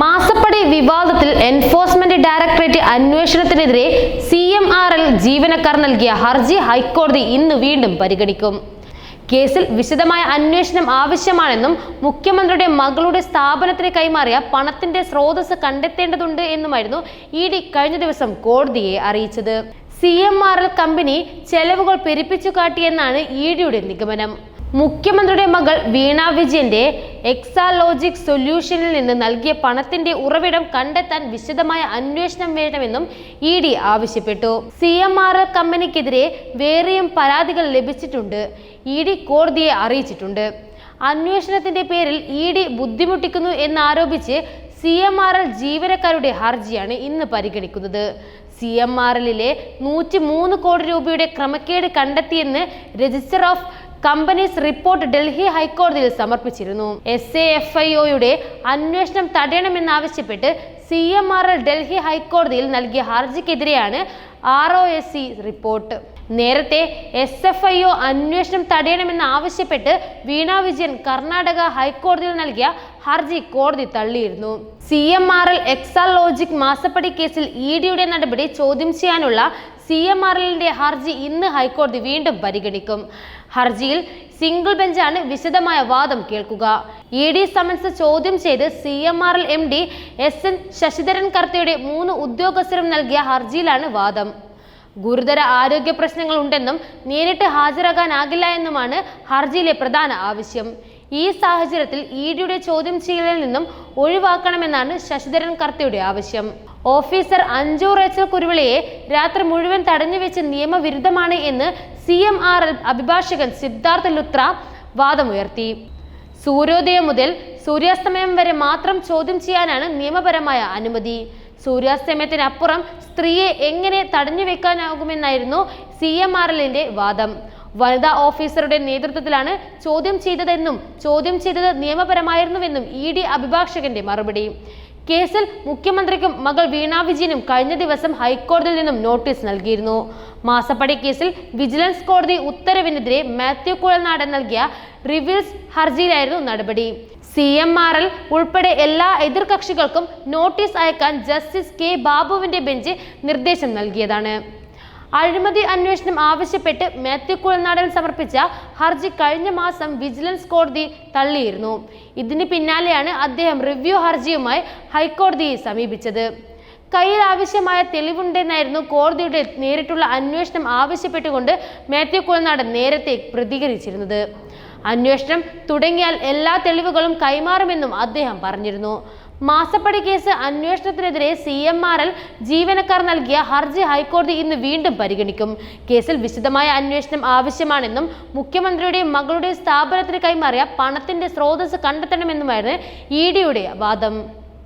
മാസപ്പടി വിവാദത്തിൽ enforcement directorate അന്വേഷണത്തിനെതിരെ സി എം ആർ എൽ ജീവനക്കാർ നൽകിയ ഹർജി ഹൈക്കോടതി ഇന്ന് വീണ്ടും പരിഗണിക്കും. കേസിൽ വിശദമായ അന്വേഷണം ആവശ്യമാണെന്നും മുഖ്യമന്ത്രിയുടെ മകളുടെ സ്ഥാപനത്തിന് കൈമാറിയ പണത്തിന്റെ സ്രോതസ് കണ്ടെത്തേണ്ടതുണ്ട് എന്നുമായിരുന്നു ഇ ഡി കഴിഞ്ഞ ദിവസം കോടതിയെ അറിയിച്ചത്. C M R L company ചെലവുകൾ പെരുപ്പിച്ചു കാട്ടിയെന്നാണ് ഇ ഡിയുടെ നിഗമനം. മുഖ്യമന്ത്രിയുടെ മകൾ വീണ വിജയന്റെ എക്സാലോജിക് സൊല്യൂഷനിൽ നിന്ന് നൽകിയ പണത്തിന്റെ ഉറവിടം കണ്ടെത്താൻ വിശദമായ അന്വേഷണം വേണമെന്നും ഇ ഡി ആവശ്യപ്പെട്ടു. സി എം ആർ എൽ കമ്പനിക്കെതിരെ വേറെയും പരാതികൾ ലഭിച്ചിട്ടുണ്ട്. ഇ ഡി കോടതിയെ അറിയിച്ചിട്ടുണ്ട്. അന്വേഷണത്തിന്റെ പേരിൽ ഇ ഡി ബുദ്ധിമുട്ടിക്കുന്നു എന്നാരോപിച്ച് സി എം ആർ എൽ ജീവനക്കാരുടെ ഹർജിയാണ് ഇന്ന് പരിഗണിക്കുന്നത്. സി എം ആർ എല്ലിലെ നൂറ്റി മൂന്ന് കോടി രൂപയുടെ ക്രമക്കേട് കണ്ടെത്തിയെന്ന് register of companies report Delhi ഹൈക്കോടതിയിൽ സമർപ്പിച്ചിരുന്നു. എസ് എ എഫ് ഐ ഒയുടെ അന്വേഷണം തടയണമെന്നാവശ്യപ്പെട്ട് C M R L Delhi ഹൈക്കോടതിയിൽ നൽകിയ ഹർജിക്കെതിരെയാണ് R O S C report. നേരത്തെ എസ് എഫ് ഐ ഒ അന്വേഷണം തടയണമെന്ന് ആവശ്യപ്പെട്ട് വീണ വിജയൻ കർണാടക ഹൈക്കോടതിയിൽ നൽകിയ ഹർജി കോടതി തള്ളിയിരുന്നു. C M R L Exalogic മാസപ്പടി കേസിൽ ഇ ഡിയുടെ നടപടി ചോദ്യം ചെയ്യാനുള്ള സി എം ആർ എല്ലിന്റെ ഹർജി ഇന്ന് ഹൈക്കോടതി വീണ്ടും പരിഗണിക്കും. ഹർജിയിൽ സിംഗിൾ ബെഞ്ചാണ് വിശദമായ വാദം കേൾക്കുക. ഇ ഡി സമൻസ് ചോദ്യം ചെയ്ത് C M R L M D S N Sasidharan കർത്തയുടെ മൂന്ന് ഉദ്യോഗസ്ഥരും നൽകിയ ഹർജിയിലാണ് വാദം. ഗുരുതര ആരോഗ്യ പ്രശ്നങ്ങൾ ഉണ്ടെന്നും നേരിട്ട് ഹാജരാകാനാകില്ല എന്നുമാണ് ഹർജിയിലെ പ്രധാന ആവശ്യം. ഈ സാഹചര്യത്തിൽ ഇ ഡിയുടെ ചോദ്യം ചെയ്യലിൽ നിന്നും ഒഴിവാക്കണമെന്നാണ് ശശിധരൻ കർത്തയുടെ ആവശ്യം. ഓഫീസർ അഞ്ചു റേച്ചൽ കുരുവിളയെ രാത്രി മുഴുവൻ തടഞ്ഞു വെച്ച് നിയമവിരുദ്ധമാണ് എന്ന് സി എം ആർ എൽ അഭിഭാഷകൻ സിദ്ധാർത്ഥ ലുത്ര വാദമുയർത്തി. സൂര്യോദയം മുതൽ സൂര്യാസ്തമയം വരെ മാത്രം ചോദ്യം ചെയ്യാനാണ് നിയമപരമായ അനുമതി. സൂര്യാസ്തമയത്തിനപ്പുറം സ്ത്രീയെ എങ്ങനെ തടഞ്ഞു വെക്കാനാകുമെന്നായിരുന്നു സി എം ആർ എല്ലിന്റെ വാദം. വനിതാ ഓഫീസറുടെ നേതൃത്വത്തിലാണ് ചോദ്യം ചെയ്തതെന്നും ചോദ്യം ചെയ്തത് നിയമപരമായിരുന്നുവെന്നും ഇ ഡി അഭിഭാഷകന്റെ മറുപടി. കേസിൽ മുഖ്യമന്ത്രിക്കും മകൾ വീണ വിജയനും കഴിഞ്ഞ ദിവസം ഹൈക്കോടതിയിൽ നിന്നും നോട്ടീസ് നൽകിയിരുന്നു. മാസപ്പടി കേസിൽ വിജിലൻസ് കോടതി ഉത്തരവിനെതിരെ മാത്യു കുഴൽനാടൻ നൽകിയ റിവ്യൂസ് ഹർജിയിലായിരുന്നു നടപടി. സി എം ആർ എൽ ഉൾപ്പെടെ എല്ലാ എതിർകക്ഷികൾക്കും നോട്ടീസ് അയക്കാൻ ജസ്റ്റിസ് കെ ബാബുവിന്റെ ബെഞ്ച് നിർദ്ദേശം നൽകിയതാണ്. അഴിമതി അന്വേഷണം ആവശ്യപ്പെട്ട് മാത്യു കുളനാടൻ സമർപ്പിച്ച ഹർജി കഴിഞ്ഞ മാസം വിജിലൻസ് കോടതി തള്ളിയിരുന്നു. ഇതിന് പിന്നാലെയാണ് അദ്ദേഹം റിവ്യൂ ഹർജിയുമായി ഹൈക്കോടതിയെ സമീപിച്ചത്. കയ്യിൽ ആവശ്യമായ തെളിവുണ്ടെന്നായിരുന്നു കോടതിയുടെ നേരിട്ടുള്ള അന്വേഷണം ആവശ്യപ്പെട്ടുകൊണ്ട് മാത്യു കുളനാടൻ നേരത്തെ പ്രതികരിച്ചിരുന്നത്. അന്വേഷണം തുടങ്ങിയാൽ എല്ലാ തെളിവുകളും കൈമാറുമെന്നും അദ്ദേഹം പറഞ്ഞിരുന്നു. മാസപ്പടി കേസ് അന്വേഷണത്തിനെതിരെ സി എം ആർ എൽ ജീവനക്കാർ നൽകിയ ഹർജി ഹൈക്കോടതി ഇന്ന് വീണ്ടും പരിഗണിക്കും. കേസിൽ വിശദമായ അന്വേഷണം ആവശ്യമാണെന്നും മുഖ്യമന്ത്രിയുടെയും മകളുടെയും സ്ഥാപനത്തിന് കൈമാറിയ പണത്തിന്റെ സ്രോതസ് കണ്ടെത്തണമെന്നുമായിരുന്നു ഇ ഡിയുടെ വാദം.